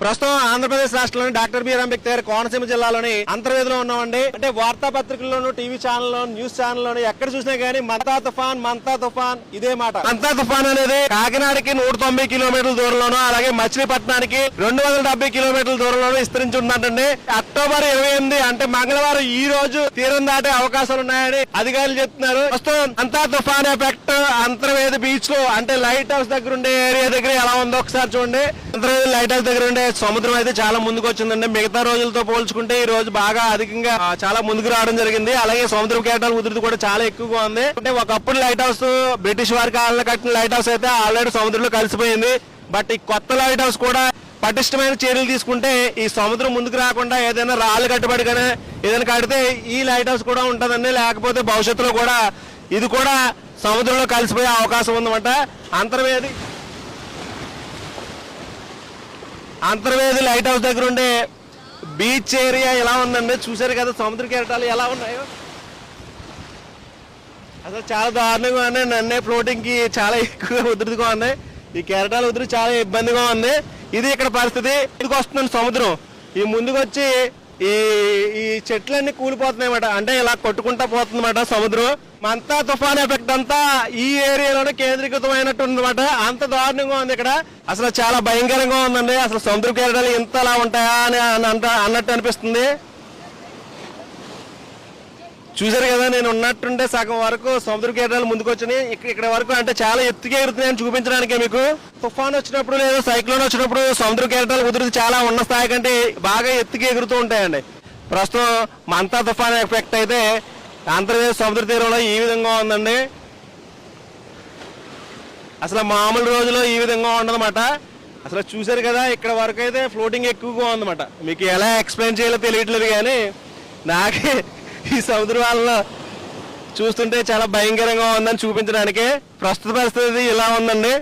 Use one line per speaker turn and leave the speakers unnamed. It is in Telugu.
ప్రస్తుతం ఆంధ్రప్రదేశ్ రాష్ట్రంలోని డాక్టర్ బిఆర్ అంబేద్కర్ కోనసీమ జిల్లాలోని అంతర్వేదిలో ఉన్నామండి. అంటే వార్తాపత్రికల్లోను టీవీ ఛానల్లో న్యూస్ ఛానల్లోను ఎక్కడ చూసినా గానీ మంతా తుఫాన్ మంతా తుఫాన్ ఇదే మాట. మంతా తుఫాన్ అనేది కాకినాడకి నూట తొంభై కిలోమీటర్ల దూరంలోను అలాగే మచిలీపట్నానికి రెండు వందల డెబ్బై కిలోమీటర్ల దూరంలోనూ విస్తరించి ఉందంటండి అక్టోబర్ ఇరవై ఎనిమిది అంటే మంగళవారం ఈ రోజు తీరం దాటే అవకాశాలు ఉన్నాయని అధికారులు చెప్తున్నారు. ప్రస్తుతం అంతా తుఫాన్ ఎఫెక్ట్ అంతర్వేది బీచ్లో అంటే లైట్ హౌస్ దగ్గర ఉండే ఏరియా దగ్గర ఎలా ఉందో ఒకసారి చూడండి. అంతర్వేది లైట్ హౌస్ దగ్గర ఉండే సముద్రం అయితే చాలా ముందుకు వచ్చిందండి మిగతా రోజులతో పోల్చుకుంటే ఈ రోజు బాగా అధికంగా చాలా ముందుకు రావడం జరిగింది. అలాగే సముద్రం కేటాల ఉధృతి కూడా చాలా ఎక్కువగా ఉంది. అంటే ఒకప్పుడు లైట్ హౌస్ బ్రిటిష్ వారి కాలంలో కట్టిన లైట్ హౌస్ అయితే ఆల్రెడీ సముద్రంలో కలిసిపోయింది. బట్ ఈ కొత్త లైట్ హౌస్ కూడా పటిష్టమైన చర్యలు తీసుకుంటే ఈ సముద్రం ముందుకు రాకుండా ఏదైనా రాళ్ళు కట్టుబడి కానీ ఏదైనా కడితే ఈ లైట్ హౌస్ కూడా ఉంటుందండి. లేకపోతే భవిష్యత్తులో కూడా ఇది కూడా సముద్రంలో కలిసిపోయే అవకాశం ఉందన్నమాట. అంతర్వేది అంతర్వేది లైట్ హౌస్ దగ్గర ఉండే బీచ్ ఏరియా ఎలా ఉందండి? చూశారు కదా సముద్ర కెరటాలు ఎలా ఉన్నాయో? అసలు చాలా దారుణంగా ఉన్నాయి. నన్నే ఫ్లోటింగ్కి చాలా ఎక్కువగా ఉధృతిగా ఉంది ఈ కెరటాలు ఉధృతి చాలా ఇబ్బందిగా ఉంది. ఇది ఇక్కడ పరిస్థితి. ఇదికి వస్తుందండి సముద్రం. ఈ ముందుకు వచ్చి ఈ ఈ చెట్లన్నీ కూలిపోతున్నాయన్నమాట. అంటే ఇలా కొట్టుకుంటా పోతుందన్నమాట సముద్రం. అంతా తుఫాన్ ఎఫెక్ట్ అంతా ఈ ఏరియాలోనే కేంద్రీకృతమైనట్టు ఉందన్నమాట అంత దారుణంగా ఉంది ఇక్కడ. అసలు చాలా భయంకరంగా ఉందండి. అసలు సముద్ర కెరటాలు ఇంతలా ఉంటాయా అని అన్న- అన్నట్టు అనిపిస్తుంది. చూసారు కదా నేను ఉన్నట్టుండే సగం వరకు సముద్ర కేరళాలు ముందుకు వచ్చినాయి ఇక్కడ ఇక్కడ వరకు అంటే చాలా ఎత్తుగా ఎగురుతున్నాయని చూపించడానికే మీకు. తుఫాన్ వచ్చినప్పుడు లేదా సైక్లోన్ వచ్చినప్పుడు సముద్ర కేరళాలు ఉధృతి చాలా ఉన్న స్థాయి కంటే బాగా ఎత్తుగా ఎగురుతూ ఉంటాయండి. ప్రస్తుతం మంతా తుఫాన్ ఎఫెక్ట్ అయితే ఆంధ్రప్రదేశ్ సముద్ర తీరంలో ఈ విధంగా ఉందండి. అసలు మామూలు రోజులో ఈ విధంగా ఉండదన్నమాట. అసలు చూసారు కదా ఇక్కడ వరకు అయితే ఫ్లోటింగ్ ఎక్కువగా ఉందన్నమాట. మీకు ఎలా ఎక్స్ప్లెయిన్ చేయాలో తెలియట్లేదు కానీ నాకే ఈ సముద్ర వాళ్ళలో చూస్తుంటే చాలా భయంకరంగా ఉందని చూపించడానికి ప్రస్తుత పరిస్థితి ఇలా ఉందండి.